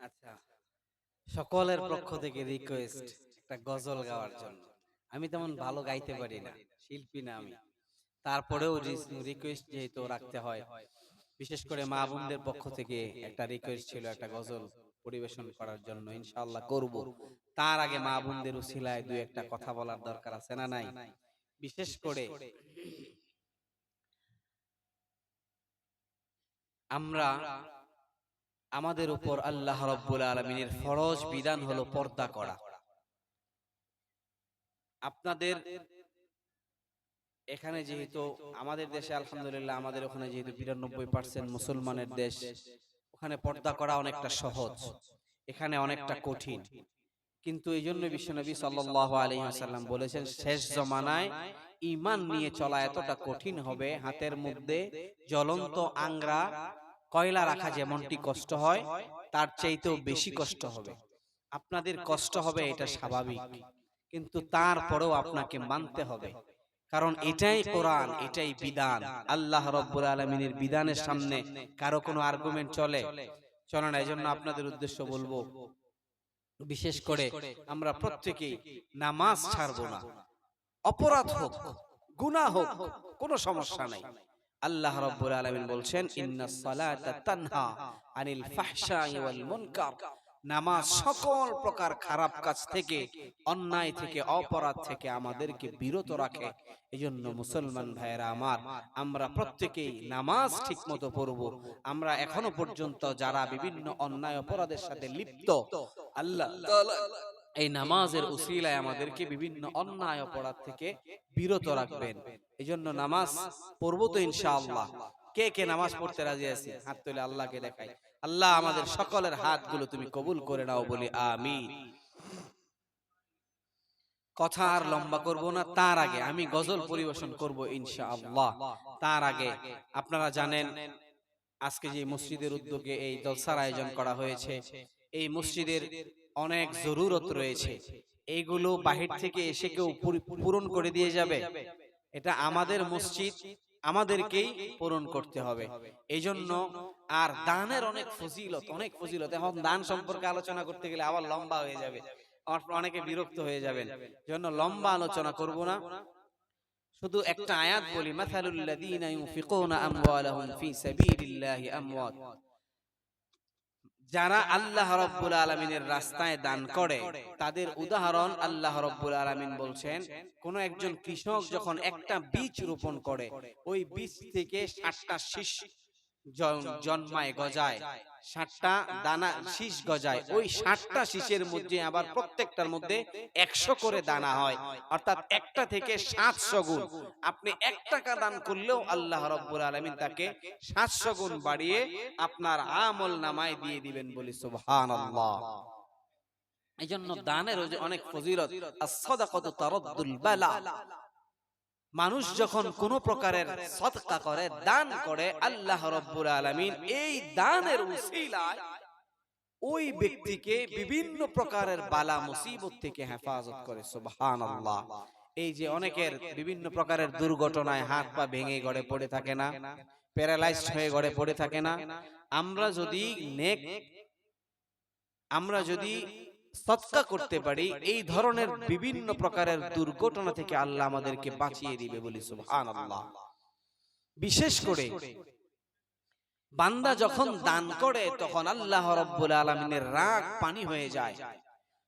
আচ্ছা সকলের পক্ষ থেকে রিকোয়েস্ট একটা গজল গাওয়ার জন্য। আমি তেমন ভালো গাইতে পারি না শিল্পী না আমি। তারপরেও রিকোয়েস্ট যেহেতু রাখতে হয় বিশেষ করে মা বোনদের পক্ষ থেকে একটা রিকোয়েস্ট ছিল একটা গজল পরিবেশন করার জন্য ইনশাআল্লাহ করব। তার আগে মা বোনদের উসিলায় দুই একটা কথা বলার দরকার আছে না নাই? বিশেষ করে আমরা আমাদের উপর আল্লাহ রব্বুল আলমিনের ফরজ বিধান হলো পর্দা করা। আপনাদের এখানে যেহেতু আমাদের দেশে, আলহামদুলিল্লাহ, আমাদের ওখানে যেহেতু বিরানব্বই পার্সেন্ট মুসলমানের দেশ, ওখানে পর্দা করা অনেকটা সহজ, এখানে অনেকটা কঠিন। কিন্তু এই জন্য বিশ্বনবী সাল্লাহ আলহিহাসাল্লাম বলেছেন, শেষ জমানায় ইমান নিয়ে চলা এতটা কঠিন হবে, হাতের মধ্যে জ্বলন্ত আংরা কয়লা রাখা যেমনটি কষ্ট হয় তার চাইতেও বেশি কষ্ট হবে। আপনাদের কষ্ট হবে এটা স্বাভাবিক। কিন্তু তারপরেও আপনাকে মানতে হবে। কারণ এটাই কোরআন এটাই বিধান। আল্লাহ রব্বুল আলমিনের বিধানের সামনে কারও কোনো আর্গুমেন্ট চলে। চলে। না এই জন্য আপনাদের উদ্দেশ্য বলব বিশেষ করে আমরা প্রত্যেকেই নামাজ ছাড়বো না। অপরাধ হোক গুনাহ হোক কোনো সমস্যা নাই। আল্লাহ রাব্বুল আলামিন বলছেন ইন্নাস সালাতা তানহা আনিল ফাহশাই ওয়াল মুনকার। নামাজ সকল প্রকার খারাপ কাজ থেকে অন্যায় থেকে অপরাধ থেকে আমাদেরকে বিরত রাখে। এজন্য মুসলমান ভাইয়েরা আমার আমরা প্রত্যেকেই নামাজ ঠিকমতো পড়ব। আমরা এখনও পর্যন্ত যারা বিভিন্ন অন্যায় অপরাধের সাথে লিপ্ত আল্লাহ এই নামাজের উসিলায় আমাদেরকে বিভিন্ন অন্যায় অপরাধ থেকে বিরত রাখবেন। এই জন্য নামাজ পড়ব তো ইনশাআল্লাহ। কে কে নামাজ পড়তে রাজি আছে হাত তুলে আল্লাহকে দেখাই। আল্লাহ আমাদের সকলের হাতগুলো তুমি কবুল করে নাও বলি আমিন। কথা আর লম্বা করব না, তার আগে আমি গজল পরিবেশন করব ইনশাআল্লাহ। তার আগে আপনারা জানেন, আজকে যে মসজিদের উদ্যোগে এই জলসার আয়োজন করা হয়েছে, এই মসজিদের অনেক জরুরত রয়েছে। এইগুলো বাহির থেকে এসে কেউ পূরণ করে দিয়ে যাবে। এটা আমাদের মসজিদ আমাদেরকেই পূরণ করতে হবে। এই জন্য আর দানের অনেক ফজিলত অনেক ফজিলত। এখন দান সম্পর্কে আলোচনা করতে গেলে আবার লম্বা হয়ে যাবে। অনেকে বিরক্ত হয়ে যাবেন। জন্য লম্বা আলোচনা করব না। শুধু একটা আয়াত বলি মাথালুল্লাযীনা ইউনফিকুনা আমওয়ালাহুম ফি সাবিলিল্লাহি আমওয়াত। যারা আল্লাহ রব্বুল আলমিনের রাস্তায় দান করে, তাদের উদাহরণ আল্লাহ রব্বুল আলমিন বলছেন, কোন একজন কৃষক যখন একটা বীজ রোপণ করে, ওই বীজ থেকে সাতটা শীষ জন্মায় গজায়। ষাটটা দানা শীষ গজায়। ওই ষাটটা শীষের মধ্যে আবার প্রত্যেকটার মধ্যে একশো করে দানা হয়। অর্থাৎ একটা থেকে সাতশো গুণ। আপনি এক টাকা দান করলেও আল্লাহ রব্বুল আলমিন তাকে সাতশো গুণ বাড়িয়ে আপনার আমল নামায় দিয়ে দিবেন বলি সুবহান এই জন্য দানের অনেক ফজিলত। as-সাদাকাতু তারাদ্দুল বালা। মানুষ যখন কোন প্রকারের সদকা করে দান করে আল্লাহ রব্বুল আলমিন এই দানের উসিলায় ওই ব্যক্তিকে বিভিন্ন প্রকারের বালা মুসিবত থেকে হেফাজত করে সুবহান এই যে অনেকের বিভিন্ন প্রকারের দুর্ঘটনায় হাত পা ভেঙে গড়ে পড়ে থাকে না প্যারালাইজড হয়ে গড়ে পড়ে থাকে না। আমরা যদি নেক আমরা যদি সৎকা করতে পারি এই ধরনের বিভিন্ন প্রকারের দুর্ঘটনা থেকে আল্লাহ আমাদেরকে বাঁচিয়ে দিবে বলি সুবহানাল্লাহ। বিশেষ করে বান্দা যখন দান করে তখন আল্লাহ রব্বুল আলমিনের রাগ পানি হয়ে যায়।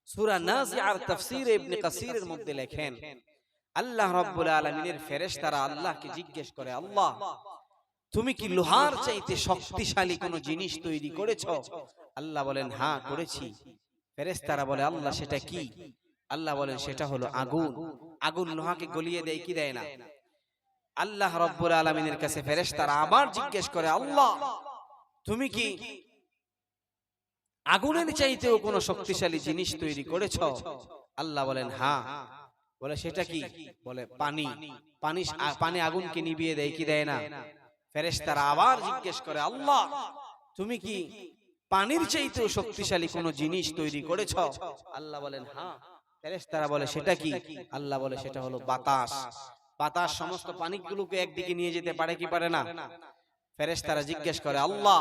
সূরা নাজিআর তাফসীর ইবনে কাসিরের মধ্যে লেখেন আল্লাহ রব্বুল আলমিনের ফেরেশতারা আল্লাহকে জিজ্ঞেস করে আল্লাহ তুমি কি লোহার চাইতে শক্তিশালী কোনো জিনিস তৈরি করেছ? আল্লাহ বলেন হ্যাঁ করেছি। ফেরেস্তারা বলে আল্লাহ সেটা কি? আল্লাহ বলেন সেটা হলো আগুন। আগুন। লোহাকে গলিয়ে দেয় কি দেয় না? আল্লাহ রব্বুল আলমিনের কাছে ফেরেস্তারা আবার জিজ্ঞেস করে আল্লাহ তুমি কি? আগুনের চাইতেও কোনো শক্তিশালী জিনিস তৈরি করেছ? আল্লাহ বলেন হ্যাঁ। বলে সেটা কি? বলে পানি। পানি। পানি আগুনকে নিবিয়ে দেয় কি দেয় না? ফেরেস্তারা আবার জিজ্ঞেস করে আল্লাহ তুমি কি? পানির চাইতেও শক্তিশালী কোন জিনিস তৈরি করেছ? আল্লাহ বলেন হ্যাঁ। ফেরেশতারা বলে সেটা কি? আল্লাহ বলে সেটা হলো বাতাস। বাতাস। সমস্ত পানিগুলোকে একদিকে নিয়ে যেতে পারে কি পারে না? ফেরেশতারা জিজ্ঞেস করে আল্লাহ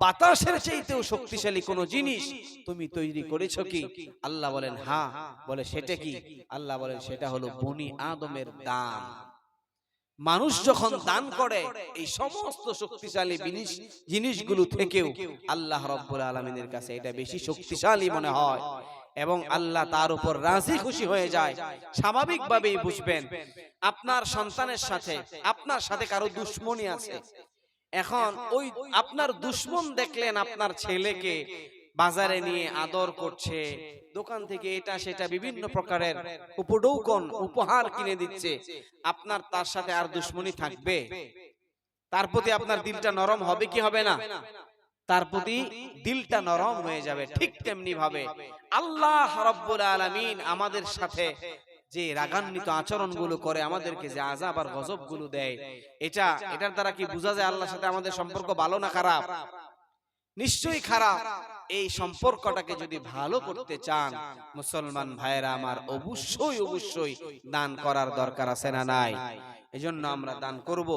বাতাসের চাইতেও শক্তিশালী কোন জিনিস তুমি তৈরি করেছ কি? আল্লাহ বলেন হ্যাঁ। বলে সেটা কি? আল্লাহ বলেন সেটা হলো বনি আদমের দান। মানুষ যখন দান করে এই সমস্ত শক্তিশালী জিনিস জিনিসগুলো থেকেও আল্লাহ রব্বুল আলমিনের কাছে এটা বেশি শক্তিশালী মনে হয়। এবং আল্লাহ তার উপর রাজি খুশি হয়ে যায়। স্বাভাবিকভাবেই বুঝবেন আপনার সন্তানের সাথে আপনার সাথে কারও দুশ্মনী আছে। এখন ওই আপনার দুশ্মন দেখলেন আপনার ছেলেকে বাজারে নিয়ে আদর করছে দোকান থেকে এটা সেটা বিভিন্ন প্রকারের উপডৌকন উপহার কিনে দিচ্ছে। আপনার তার সাথে আর দুশ্মনী থাকবে। তার প্রতি আপনার দিলটা নরম হবে কি হবে না? তার প্রতি দিলটা নরম হয়ে যাবে ঠিক তেমনি ভাবে। আল্লাহ রাব্বুল আলামিন আমাদের সাথে যে রাগান্বিত আচরণগুলো করে আমাদেরকে যে আযাব আর গজবগুলো দেয় এটা এটার দ্বারা কি বোঝা যায় আল্লাহর সাথে আমাদের সম্পর্ক ভালো না খারাপ? নিশ্চয়ই খারাপ। এই সম্পর্কটাকে যদি ভালো করতে চান, মুসলমান ভাইয়েরা আমার অবশ্যই অবশ্যই দান করার দরকার আছে না নাই? এজন্য আমরা দান করব।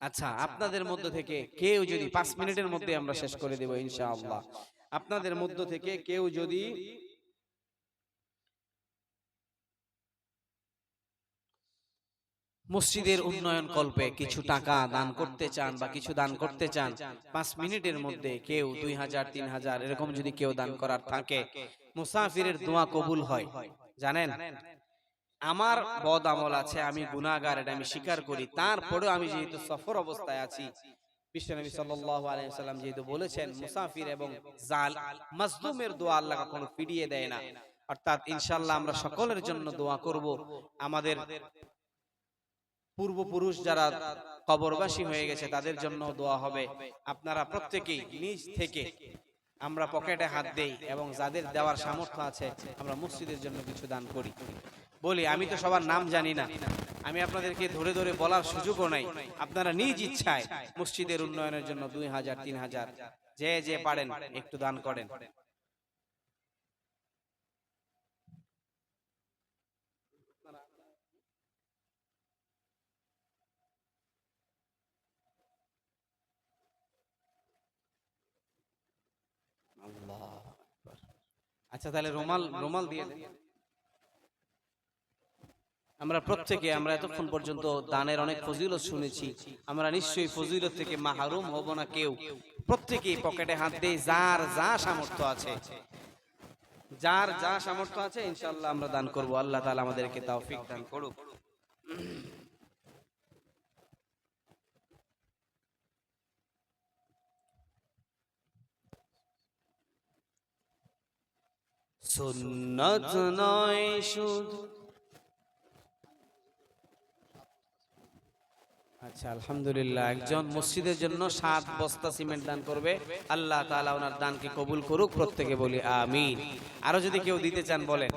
আচ্ছা আপনাদের মধ্যে থেকে কেউ যদি পাঁচ মিনিটের মধ্যে আমরা শেষ করে দেব, ইনশাআল্লাহ। আপনাদের মধ্য থেকে কেউ যদি মসজিদের উন্নয়ন কল্পে কিছু টাকা দান করতে চান বা কিছু দান করতে চান পাঁচ মিনিটের মধ্যে কেউ দুই হাজার তিন হাজার এরকম যদি কেউ দান করার থাকে মুসাফিরের দোয়া কবুল হয়। জানেন? আমার বদ আমল আছে আমি গুনাহগার এটা আমি স্বীকার করি। তারপরেও আমি যেহেতু সফর অবস্থায় আছি বিশ্বনবী সাল্লাল্লাহু আলাইহি সাল্লাম যেহেতু বলেছেন মুসাফির এবং জাল মাজলুমের দোয়া আল্লাহ কখনো ফিরিয়ে দেয় না। অর্থাৎ ইনশাআল্লাহ আমরা সকলের জন্য দোয়া করব। আমাদের পূর্বপুরুষ যারা কবরবাসী হয়ে গেছে তাদের জন্য দোয়া হবে। আপনারা প্রত্যেকেই নিজ থেকে আমরা পকেটে হাত দেই এবং যাদের দেওয়ার সামর্থ্য আছে আমরা মসজিদের জন্য কিছু দান করি। বলি, আমি তো সবার নাম জানি না। আমি আপনাদেরকে ধরে ধরে বলার সুযোগও নাই। আপনারা নিজ ইচ্ছায় মসজিদের উন্নয়নের জন্য দুই হাজার, তিন হাজার, যে যে পারেন, একটু দান করেন। আচ্ছা তাহলে রুমাল রুমাল দিয়ে দেন। আমরা প্রত্যেকে আমরা এতক্ষণ পর্যন্ত দানের অনেক ফজিলত শুনেছি। আমরা নিশ্চয়ই ফজিলত থেকে মাহরুম হব না কেউ। প্রত্যেকেই পকেটে হাত দিয়ে যার যা সামর্থ্য আছে। যার যা সামর্থ্য আছে ইনশাআল্লাহ আমরা দান করব। আল্লাহ তাআলা আমাদেরকে তৌফিক দান করুক। সুন্নত নয় শুধু আচ্ছা আলহামদুলিল্লাহ, একজন মসজিদের জন্য সাত বস্তা সিমেন্ট দান করবে। আল্লাহ তালা ওনার দানকে কবুল করুক, প্রত্যেকে বলি আমি আরও যদি কেউ দিতে চান, বলেন।